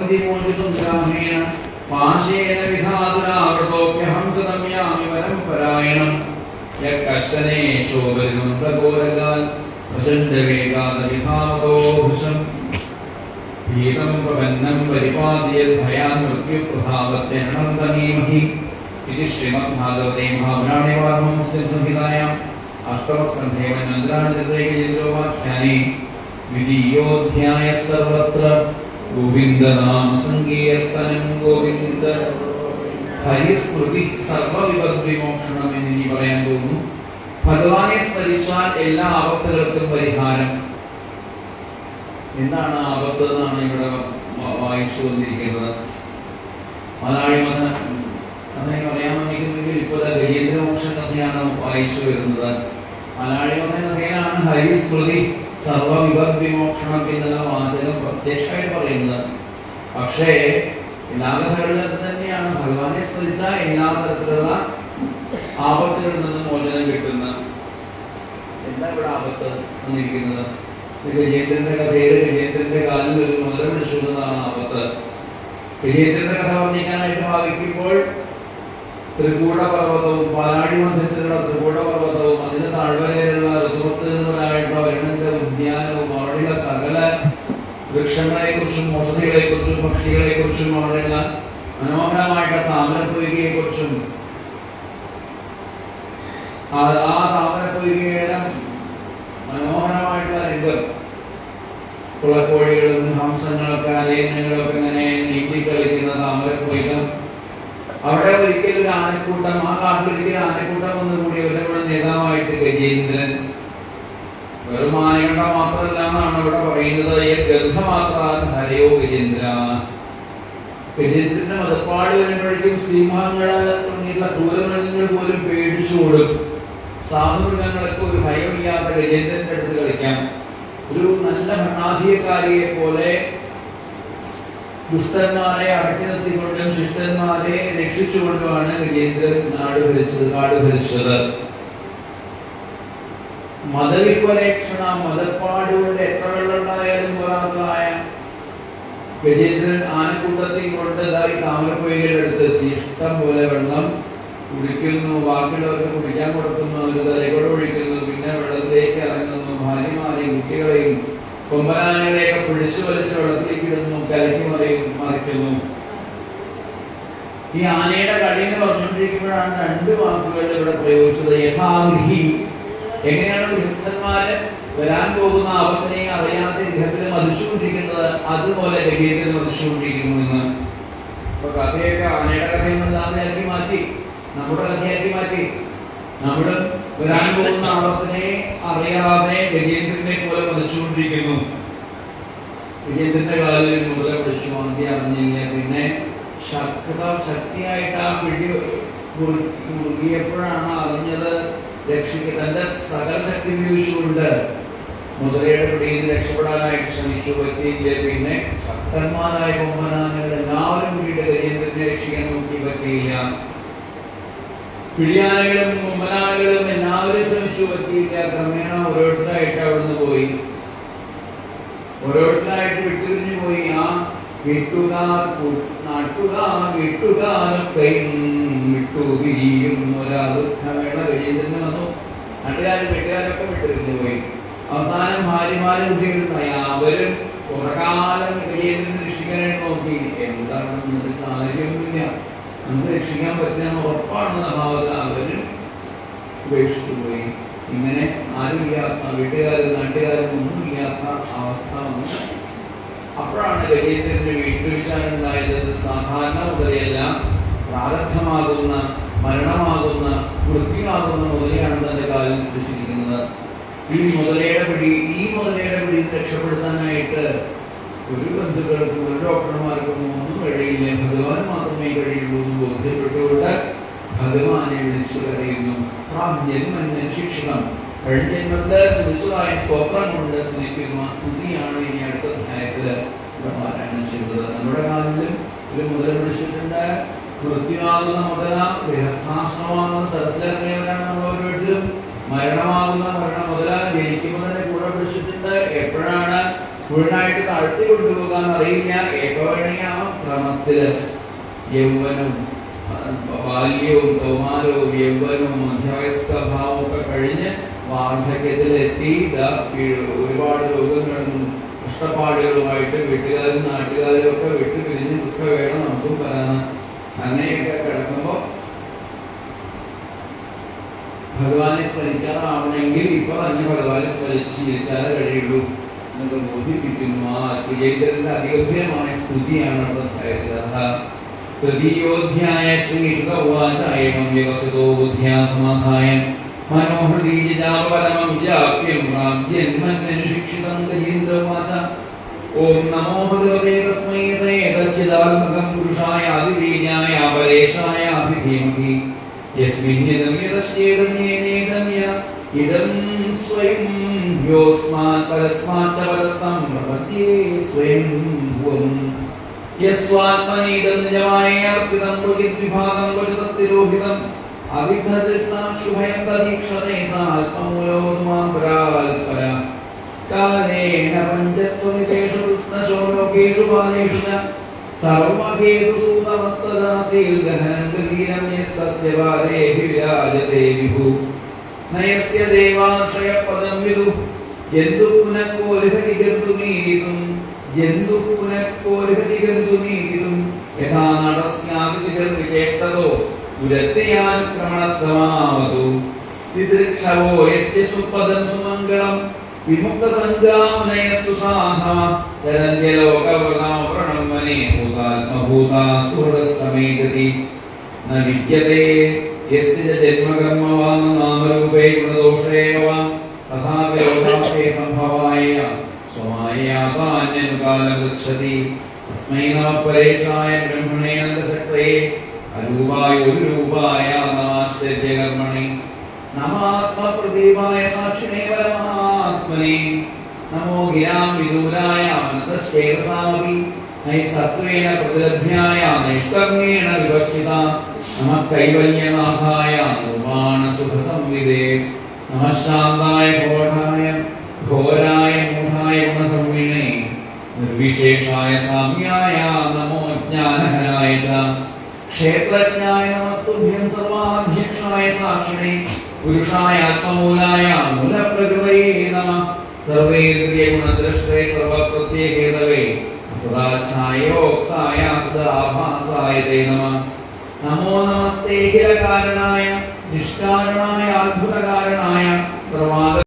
മോചിതും ഗ്രാമേണ പാശേന വിധാതുരാവൃതോപ്യഹം തുതമ്യാമി പരംപരായണം യക്കഷ്ടനേ ശോഭരിനന്ദഘോരകാൽ പ്രചണ്ഡവേഗാത വിധാവതോ ഭൃശം ഭീതം പ്രപന്നം പരിപാദ്യദ്ഭയാൻ മൃത്യുപ്രഭാവത്യനന്തമീമഹി इति श्रीमद्भागवते महापुराणे वाल्मीकि संहितायाम् अष्टमस्कन्धे मन्त्राणिर्दैकयन्द्रोपाख्याने द्वितीयोऽध्याय सर्वत्र ഗോവിന്ദനാം സങ്കീർത്തനം ഗോവിന്ദ. ഭയസ്മൃതി സർവവിപദ്വിമോക്ഷണം എന്നിനി പറയാൻ തോന്നുന്നു ഭഗവാനെ സ്മരിച്ചാൽ എല്ലാ ആപത്തുകൾക്കും പരിഹാരം. എന്താണ് ആപത്ത് എന്നാണ് ഇവിടെ വായിച്ചു വന്നിരിക്കുന്നത് മലയാളി മത അതായത് പറയാമെന്നിരിക്കുന്നെങ്കിൽ ഇപ്പോൾ ഗജേന്ദ്രമോക്ഷ കഥയാണ് വായിച്ചു വരുന്നത്. മലയാളി മത കഥയിലാണ് ഹരിസ്മൃതി. സർവവിപദ്വിമോക്ഷണം എന്നുള്ള വാചകം പ്രത്യക്ഷമായി പറയുന്നത്. പക്ഷേ എല്ലാ കഥകളിലും അത് തന്നെയാണ്. ഭഗവാനെ സ്മരിച്ചാൽ എല്ലാ തരത്തിലുള്ള ആപത്തുകളിൽ നിന്ന് മോചനം കിട്ടുന്ന. എന്താ ഇവിടെ ആപത്ത് വന്നിരിക്കുന്നത്? വിജയേന്ദ്രന്റെ കഥയിൽ വിജയേന്ദ്രന്റെ കാലിൽ ഒരു മുതല എന്നതാണ് ആപത്ത്. വിജയേന്ദ്രന്റെ കഥ വർണിക്കാനായിട്ട് ഭാവിക്കുമ്പോൾ ത്രികൂട പർവതവും പാലാടി മധ്യത്തിലുള്ള ത്രികൂടപർവതവും അതിന്റെ അതിന് താഴ്വരയിലുള്ള ഋതുമൃത്തുകളായിട്ടുള്ള വരുണന്റെ ഉദ്യാനവും അവിടെയുള്ള സകല വൃക്ഷങ്ങളെ കുറിച്ചും ഔഷധികളെ കുറിച്ചും പക്ഷികളെ കുറിച്ചും അവിടെയുള്ള മനോഹരമായിട്ടുള്ള താമരപ്പൊയ്കയെ കുറിച്ചും ആ താമരപ്പൊയ്കയുടെ മനോഹരമായിട്ടുള്ള രംഗം കുളക്കോഴികളും ഹംസങ്ങളൊക്കെ അലയനങ്ങളൊക്കെ അവിടെ ഒരിക്കലും ഒരു ആനക്കൂട്ടം ആ കാട്ടിൽ ഒരിക്കലും ആനക്കൂട്ടം വന്നു കൂടി അവരുടെ നേതാവായിട്ട് ഗജേന്ദ്രൻ വെറും ആനയുടെ മാത്രമല്ല എന്നാണ് ഇവിടെ പറയുന്നത്. ഈ ഗന്ധമാത്രാൻ ഹരയോ ഗജേന്ദ്ര. ഗജേന്ദ്രന്റെ മതപ്പാട് വരുമ്പോഴേക്കും സിംഹങ്ങൾ തുടങ്ങിയിട്ടുള്ള ക്രൂരമൃഗങ്ങൾ പോലും പേടിച്ചോടും. സാധുമൃഗങ്ങൾക്ക് ഒരു ഭയമില്ലാത്ത ഗജേന്ദ്രന്റെ അടുത്ത് കളിക്കാം. ഒരു നല്ല ഭരണാധികാരിയെ പോലെ ദുഷ്ടന്മാരെ അടക്കി നിർത്തിക്കൊണ്ടും ശിഷ്ടന്മാരെ രക്ഷിച്ചുകൊണ്ടുമാണ് ഗജേന്ദ്രൻ നാട് ഭരിച്ചത് കാട് ഭരിച്ചത്. മതവിപരീക്ഷണ മതപ്പാടുകൊണ്ട് എത്ര വെള്ളമുണ്ടായാലും പോരാത്തതായ ഗജേന്ദ്രൻ ആനക്കൂട്ടത്തിൽ കൊണ്ട് ഇതായി താമരപ്പൊയ്കയുടെ അടുത്ത് എത്തി ഇഷ്ടം പോലെ വെള്ളം കുടിക്കുന്നു ബാക്കിയുള്ളവർക്ക് കുടിക്കാൻ കൊടുക്കുന്നു ഒരു തലയോട് ഒഴിക്കുന്നു പിന്നെ വെള്ളത്തിലേക്ക് ഇറങ്ങുന്നു ഭാര്യമാരെയും കുട്ടികളെയും കൊമ്പനാനകളെയൊക്കെ പിടിച്ചു വലിച്ച് വെള്ളത്തിലേക്കിടുന്നു കലക്കി മറിയും മറിക്കുന്നു. ഈ ആനയുടെ കളിന്ന് പറഞ്ഞുകൊണ്ടിരിക്കുമ്പോഴാണ് രണ്ട് വാക്കുകൾ ഇവിടെ പ്രയോഗിച്ചത്. യഥാഗൃഹി എങ്ങനെയാണ് ഗൃഹസ്ഥന്മാര് വരാൻ പോകുന്ന ആപത്തിനെ അറിയാത്ത ഗൃഹത്തിൽ മതിച്ചുകൊണ്ടിരിക്കുന്നത്? അതുപോലെ ഗഹീരത്തിൽ മതിച്ചുകൊണ്ടിരിക്കുന്നു എന്ന്. ഇപ്പൊ കഥയൊക്കെ ആനയുടെ കഥയും ആനയാക്കി മാറ്റി. നമ്മുടെ കഥയാക്കി മാറ്റി. നമ്മൾ വരാൻ പോകുന്ന ആപത്തിനെ അറിയാതെ ഗജേന്ദ്രനെ പോലെ പതിച്ചുകൊണ്ടിരിക്കുന്നു ഗജേന്ദ്രന്റെ കാലിൽ മുതല പിടിച്ചു മന്തി അറിഞ്ഞില്ല? പിന്നെ ശക്ത ശക്തിയായിട്ട് ആ പിടി മുറു- മുറുകിയപ്പോഴാണ് അറിഞ്ഞത് രക്ഷിക്ക തന്റെ സകല ശക്തി ഉപയോഗിച്ചുകൊണ്ട് മുതലയുടെ പിടിയിൽ നിന്ന് രക്ഷപ്പെടാനായിട്ട് ശ്രമിച്ചു പറ്റിയില്ല? പിന്നെ ശക്തന്മാരായ കൊമ്പനാനകൾ എല്ലാവരും കൂടിയിട്ട് ഗജേന്ദ്രനെ രക്ഷിക്കാൻ നോക്കി പറ്റിയില്ല. പിടിയാനകളും മുമ്പനാളുകളും എല്ലാവരും ശ്രമിച്ചു പറ്റിയില്ല. ക്രമേണ ഓരോരുത്തരായിട്ട് അവിടുന്ന് പോയി. ഓരോരുത്തരായിട്ട് വിട്ടുപിരിഞ്ഞു പോയി. ആ വീട്ടുകാർ നാട്ടുകാർ വീട്ടുകാരൊക്കെ ഒരാളുവേള ഗജേന്ദ്രന് വന്നു. നാട്ടുകാരും വീട്ടുകാരൊക്കെ വിട്ടുപിരിഞ്ഞു പോയി. അവസാനം ഭാര്യമാരും കുട്ടികളുണ്ടായി അവരും കുറകാലം വിജയത്തിന് രക്ഷിക്കാനായിട്ട് നോക്കി. എന്താണ് കാര്യമൊന്നുമില്ല നമുക്ക് രക്ഷിക്കാൻ പറ്റുന്ന ഉറപ്പാണെന്ന ഭാവത്തിൽ അവരും ഉപേക്ഷിച്ചു പോയി ഇങ്ങനെ ആരുമില്ലാത്ത വീട്ടുകാരും നാട്ടുകാരും ഒന്നുമില്ലാത്ത അവസ്ഥ വന്നു. അപ്പോഴാണ് ഗജേന്ദ്രന്റെ വീട്ടുവീഴ്ചയുണ്ടായത് സാധാരണ മുതലെയല്ല പ്രാരബ്ധമാകുന്ന മരണമാകുന്ന വൃത്തിയാകുന്ന മുതലെയാണ് തന്റെ കാലം പിടിച്ചിരിക്കുന്നത്. ഈ മുതലയുടെ പിടി ഈ മുതലയുടെ പിടി രക്ഷപ്പെടുത്താനായിട്ട് ഒരു ബന്ധുക്കൾക്കും ഒരു ഡോക്ടർമാർക്കും ഒന്നും കഴിയില്ല. ഭഗവാൻ മാത്രമേ കഴിയുള്ളൂ എന്ന് ബോധ്യപ്പെട്ടുകൊണ്ട് ഭഗവാനെ വിളിച്ചു കരയുന്നു. ജന്മന് ശിക്ഷണം. കഴിഞ്ഞ ജന്മത്തെ സ്തുതിച്ചതായ സ്തോത്രം കൊണ്ട് സ്തുതിക്കുന്നു. ആ സ്തുതിയാണ് ഇനി അടുത്ത അധ്യായത്തിൽ ഇവിടെ പാരായണം ചെയ്തത്. നമ്മുടെ കാലത്തിലും ഒരു മുതൽ പിടിച്ചിട്ടുണ്ട് മൃത്യുവാകുന്ന മുതല ഗൃഹസ്ഥാശ്രമമാകുന്ന സരസിലിറങ്ങിയവരാണ് നമ്മൾ ഓരോരുത്തരും മരണമാകുന്ന മരണം മുതല ജനിക്കുമ്പോൾ തന്നെ കൂടെ പിടിച്ചിട്ടുണ്ട് എപ്പോഴാണ് മുഴുവനായിട്ട് താഴ്ത്തി കൊണ്ടുപോകാൻ അറിയില്ല. ആ ക്രമത്തിൽ. യൗവനം ബാല്യവും കൗമാരവും യൗവനവും മധ്യവയസ്ക ഭാവവും ഒക്കെ കഴിഞ്ഞ് വാർദ്ധക്യത്തിലെത്തി ദാ വീ- ഒരുപാട് രോഗങ്ങളും കഷ്ടപ്പാടുകളുമായിട്ട് വീട്ടുകാരും നാട്ടുകാരും ഒക്കെ വിട്ടു പിരിഞ്ഞ് ദുഃഖ വേണം നമുക്കും പറയാനാണ് അങ്ങനെയൊക്കെ കിടക്കുമ്പോൾ ഭഗവാനെ സ്മരിക്കാറാവണമെങ്കിൽ ഇപ്പൊ തന്നെ ഭഗവാനെ സ്മരിച്ച് ശീലിച്ചാലേ കഴിയുള്ളൂ. ಒಂದು ಮೂವಿ ಬಿಟ್ಟಿಲ್ಮ ಇದರಿಂದ ಅಯೋಧ್ಯೆ ಮಾನ ಸ್ತುತಿ ಅನ್ನೋದಂತ ತೃತೀಯೋಧ್ಯಾಯ ಶ್ರೀ ಶುಕವಾಚಾಯ ವಸತೋ ಬುದ್ಧಿಯ ಸಮಾಧಾಯ मनोहृदि जापरमं व्याप्यं राज्यन्मन्यशिक्षितं गजेन्द्रवाच ॐ नमो भगवते तस्मै तच्चिदात्मकं पुरुषाय अतिवीर्याय अपरेशाय अभिधीमहि यस्मिन् यदं यतश्चेदन्येनेदं य इदम् स्वयं योऽस्मात् परस्मात् च परस्तं भवत्ये स्वयं भुवम् यस्वात्मनेदं यमाय अर्पितं प्रकृद्विभागं वचतत्तिरोहितम् अविघ्नदृक्सां शुभयं प्रदीक्षते सा आत्ममूलो माँ प्राल्पया कालेन पञ्चत्वमितेषु कृष्णशो लोकेषु बालेषु च। सर्वहेतुषु नमस्तदासीर्दहनं गृहीनं यस्तस्य बालेः विराजते विभुः। നയസ്യ ദേവാശ്രയപദം വിദു എന്തു പുനഃക്കോരുഹരിഗർത്തുമീരിതും ജന്തു പുനഃക്കോരുഹരിഗർത്തുമീരിതും യഥാ നടസ്യാതിചേഷ്ടതോ ദുരത്യാനുക്രമണസമാവതു തിദൃക്ഷവോ യസ്യ സുപദം സുമംഗളം വിമുക്ത സംഗാമനയസ്തു സാധ ചരന്യലോകവൃതാം പ്രണമനെ ഭൂതാത്മഭൂതാ സുഹൃതസ്തമേഗതി ന വിദ്യത്തെ യസ്യ ജന്മകർമ്മവാൻ നാമരൂപേ ഗുണദോഷേവ തഥാ വിരോധാർത്ഥേ സംഭവായ സ്വമായാതാന്യനുകാലം ഗച്ഛതി തസ്മൈ പരേഷായ ബ്രഹ്മണേ അന്തശക്തേ ഒരു രൂപായ നമാശ്ചര്യകർമ്മണി നമാത്മപ്രദീപായ സാക്ഷിണേ പരമാത്മനെ നമോ ഗിരാം വിദൂരായ മനസശ്ചേതസാമപി നൈ സത്വേന പ്രതിലഭ്യായ നൈഷ്കർമ്മേണ നമ കൈവല്യനാഥായ നിർവാണ സുഖസംവിദേ നമ ശാന്തായ ഘോരായ മൂഢായ ഗുണധർമ്മിണേ നിർവിശേഷായ സാമ്യായ നമോ ജ്ഞാനഹരായ ച ക്ഷേത്രജ്ഞായ നമസ്തുഭ്യം സർവാധ്യക്ഷായ സാക്ഷിണേ പുരുഷായ ആത്മമൂലായ മൂലപ്രകൃതയേ നമ സർവേന്ദ്രിയ ഗുണദ്രഷ്ടേ സർവപ്രത്യേകേതവേ സദാശായോക്തായ സദാഭാസായ തേ നമ നമോ നമസ്തേ കാരണായ നിഷ്കാരണായ അത്ഭുതകാരണായ സർവാ